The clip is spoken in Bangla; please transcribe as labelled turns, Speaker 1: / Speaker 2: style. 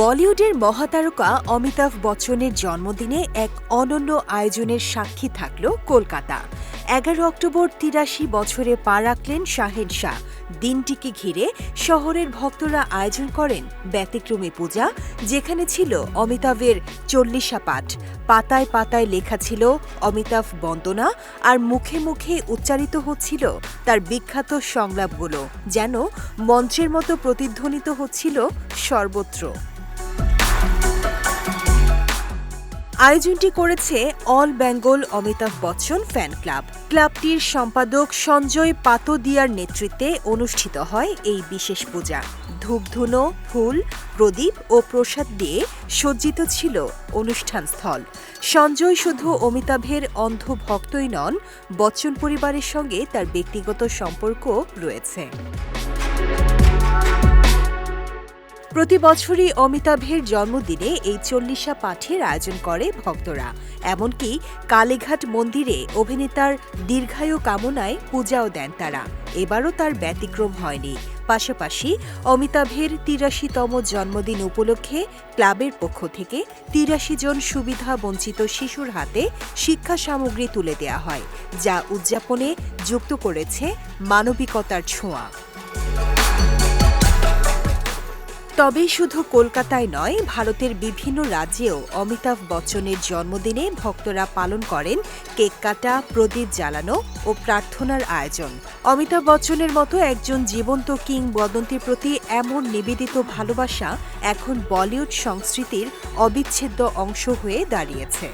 Speaker 1: বলিউডের মহাতারকা অমিতাভ বচ্চনের জন্মদিনে এক অনন্য আয়োজনের সাক্ষী থাকল কলকাতা। এগারো অক্টোবর তিরাশি বছরে পা রাখলেন শাহেন শাহ। দিনটিকে ঘিরে শহরের ভক্তরা আয়োজন করেন ব্যতিক্রমী পূজা, যেখানে ছিল অমিতাভের চল্লিশা পাঠ। পাতায় পাতায় লেখা ছিল অমিতাভ বন্দনা আর মুখে মুখে উচ্চারিত হচ্ছিল তার বিখ্যাত সংলাপগুলো, যেন মঞ্চের মতো প্রতিধ্বনিত হচ্ছিল সর্বত্র। আয়োজনটি করেছে all Bengal Amitabh Bachchan fan club. ক্লাবটির সম্পাদক সঞ্জয় পাতোদিয়ার নেতৃত্বে অনুষ্ঠিত হয় এই বিশেষ পূজা। ধূপধুনো, ফুল, প্রদীপ ও প্রসাদ দিয়ে সজ্জিত ছিল অনুষ্ঠানস্থল সঞ্জয় শুধু অমিতাভের অন্ধ ভক্তই নন, বচ্চন পরিবারের সঙ্গে তার ব্যক্তিগত সম্পর্ক রয়েছে। প্রতি বছরই অমিতাভের জন্মদিনে এই চল্লিশা পাঠের আয়োজন করে ভক্তরা। এমনকি কালীঘাট মন্দিরে অভিনেতার দীর্ঘায়ু কামনায় পূজাও দেন তারা। এবারও তার ব্যতিক্রম হয়নি। পাশাপাশি অমিতাভের তিরাশিতম জন্মদিন উপলক্ষে ক্লাবের পক্ষ থেকে তিরাশি জন সুবিধা বঞ্চিত শিশুর হাতে শিক্ষা সামগ্রী তুলে দেওয়া হয়, যা উদযাপনে যুক্ত করেছে মানবিকতার ছোঁয়া। তবে শুধু কলকাতায় নয়, ভারতের বিভিন্ন রাজ্যেও অমিতাভ বচ্চনের জন্মদিনে ভক্তরা পালন করেন কেক কাটা, প্রদীপ জ্বালানো ও প্রার্থনার আয়োজন। অমিতাভ বচ্চনের মতো একজন জীবন্ত কিংবদন্তির প্রতি এমন নিবেদিত ভালোবাসা এখন বলিউড সংস্কৃতির অবিচ্ছেদ্য অংশ হয়ে দাঁড়িয়েছে।